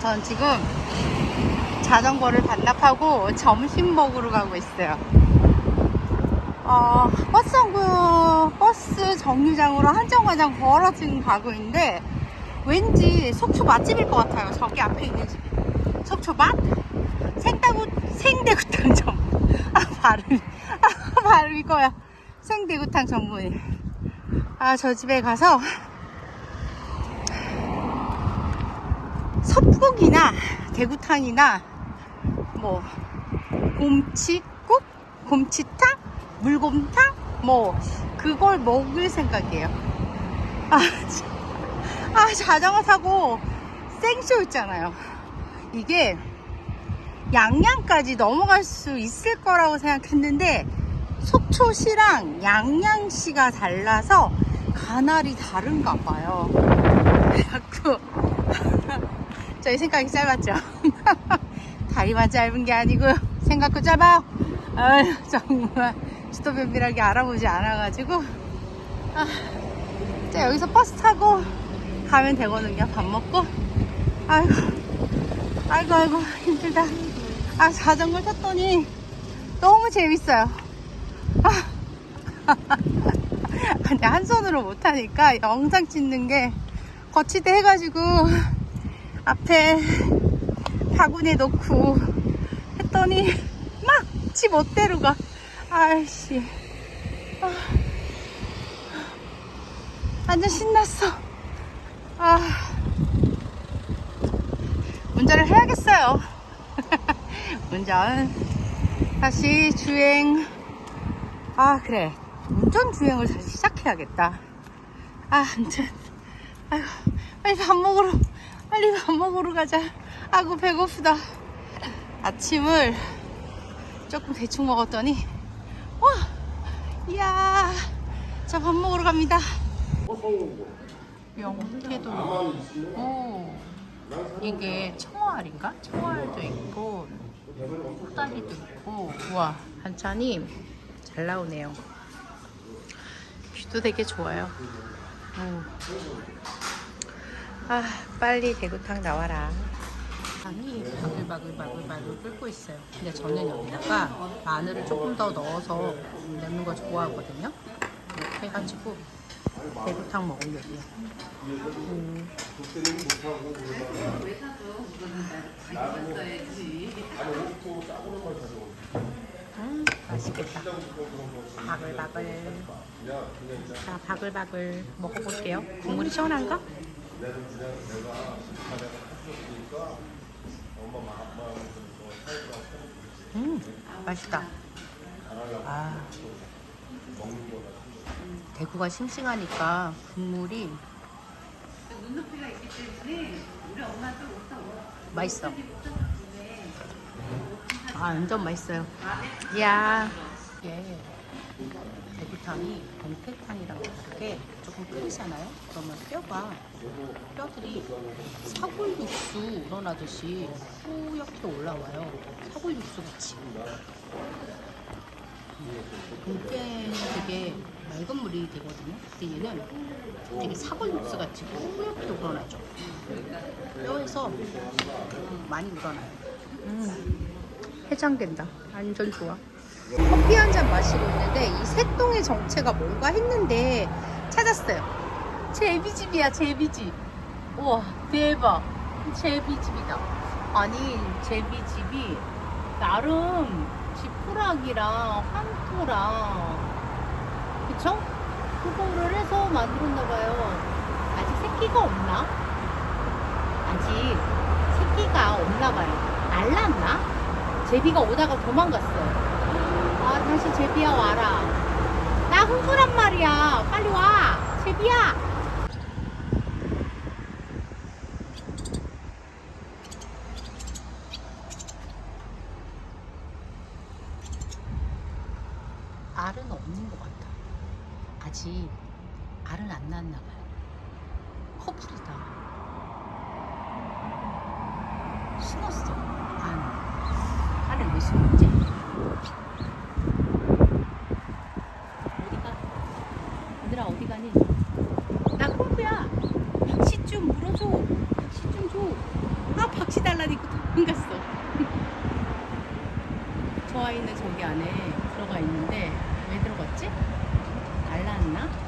전 지금 자전거를 반납하고 점심 먹으러 가고 있어요. 어, 버스 정류, 버스 정류장으로 한정거장 걸어 지금 가고 있는데 왠지 속초 맛집일 것 같아요. 저기 앞에 있는 집이. 속초 맛? 생다구, 생대구탕 전문. 아, 발음. 아, 발음 이거야. 생대구탕 전문이. 아, 저 집에 가서 섭국이나 대구탕이나 뭐 곰치국, 곰치탕, 물곰탕 뭐 그걸 먹을 생각이에요. 아, 참. 아 자전거 타고 생쇼 있잖아요. 이게 양양까지 넘어갈 수 있을 거라고 생각했는데 속초시랑 양양시가 달라서 가날이 다른가 봐요. 그래갖고 저희 생각이 짧았죠. 다리만 짧은 게 아니고 생각도 짧아요. 아유 정말 지도변비하게 알아보지 않아가지고 아, 자 여기서 버스 타고 가면 되거든요. 밥 먹고 아이고 아이고 아이고 힘들다. 아 자전거 탔더니 너무 재밌어요. 아. 근데 한 손으로 못 하니까 영상 찍는 게 거치대 해가지고 앞에 바구니에 넣고 했더니 막지 멋대로 가. 아이씨. 아. 완전 신났어. 아. 운전을 해야겠어요. 운전. 다시 주행. 아, 그래. 운전 주행을 다시 시작해야겠다. 아, 아무튼. 아이고, 빨리 밥 먹으러, 빨리 밥 먹으러 가자. 아이고, 배고프다. 아침을 조금 대충 먹었더니, 와! 이야, 자, 밥 먹으러 갑니다. 명태도 있고, 이게 청어알인가? 청어알도 있고, 코다리도 있고, 우와, 반찬이 잘 나오네요. 뷰도 되게 좋아요. 오. 아, 빨리 대구탕 나와라. 당이 바글바글바글바글 끓고 있어요. 근데 저는 여기다가 마늘을 조금 더 넣어서 넣는 거 좋아하거든요. 이렇게 해가지고 대구탕 먹으려고요. 음. 음, 맛있겠다. 바글바글. 자, 바글바글 먹어볼게요. 국물이 시원한가? 음, 맛있다. 아, 대구가 싱싱하니까 국물이 맛있어. 아, 완전 맛있어요. 이야. 이 게 대구탕이 동태탕이랑 다르게 조금 끓이잖아요. 그러면 뼈가 뼈들이 사골 육수 우러나듯이 뿌옇게 올라와요. 사골 육수 같이. 동태는 되게 맑은 물이 되거든요. 근데 얘는 되게 사골 육수 같이 뿌옇게 우러나죠. 뼈에서 많이 우러나요. 음, 해장된다. 완전 좋아. 커피 한 잔 마시고 새똥의 정체가 뭔가 했는데 찾았어요. 제비집이야 제비집. 우와 대박. 제비집이다. 아니 제비집이 나름 지푸라기랑 황토랑 그쵸? 그거를 해서 만들었나봐요. 아직 새끼가 없나? 아직 새끼가 없나봐요. 알랐나? 제비가 오다가 도망갔어요. 아 다시 제비야 와라 나 흥분한 말이야. 빨리 와. 제비야. 알은 없는 것 같아. 아직 알은 안 낳았나 봐요. 커플이다. 숨었어. 안. 알을 왜 숨었지? 같이 달라니까 돈 갔어. 좋아 있는 저기 안에 들어가 있는데 왜 들어갔지? 알랐나?